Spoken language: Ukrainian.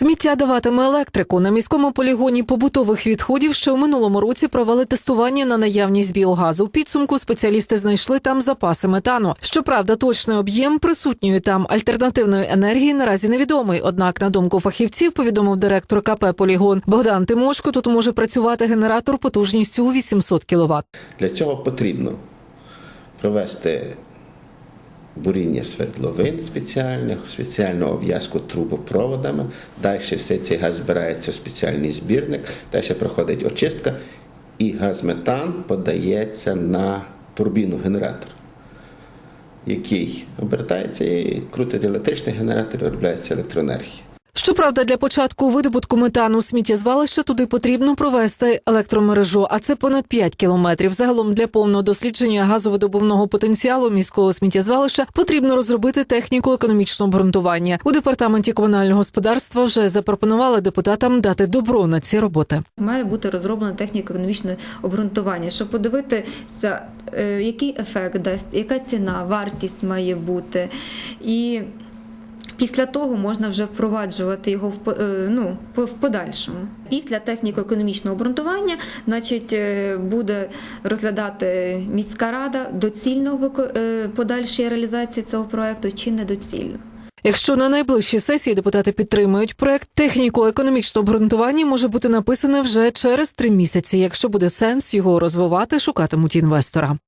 Сміття даватиме електрику. На міському полігоні побутових відходів ще у минулому році провели тестування на наявність біогазу. У підсумку спеціалісти знайшли там запаси метану. Щоправда, точний об'єм присутньої там альтернативної енергії наразі невідомий. Однак, на думку фахівців, повідомив директор КП Полігон Богдан Тимошко, тут може працювати генератор потужністю у 800 кВт. Для цього потрібно провести буріння свердловин спеціальних, спеціальну обв'язку трубопроводами. Далі все цей газ збирається в спеціальний збірник, далі проходить очистка, і газ-метан подається на турбіну генератор, який обертається і крутить електричний генератор, і виробляється електроенергія. Щоправда, для початку видобутку метану сміттєзвалища туди потрібно провести електромережу, а це понад 5 кілометрів. Загалом для повного дослідження газовидобувного потенціалу міського сміттєзвалища потрібно розробити техніку економічного обґрунтування. У департаменті комунального господарства вже запропонували депутатам дати добро на ці роботи. Має бути розроблена техніка економічного обґрунтування, щоб подивитися, е, який ефект дасть, яка ціна, вартість має бути. І після того можна вже впроваджувати його в, е, ну, в подальшому. Після техніко-економічного обґрунтування значить, е, буде розглядати міська рада доцільно е, подальшої реалізації цього проекту чи недоцільно. Якщо на найближчій сесії депутати підтримують проект, техніку економічного обґрунтування може бути написане вже через три місяці. Якщо буде сенс його розвивати, шукатимуть інвестора.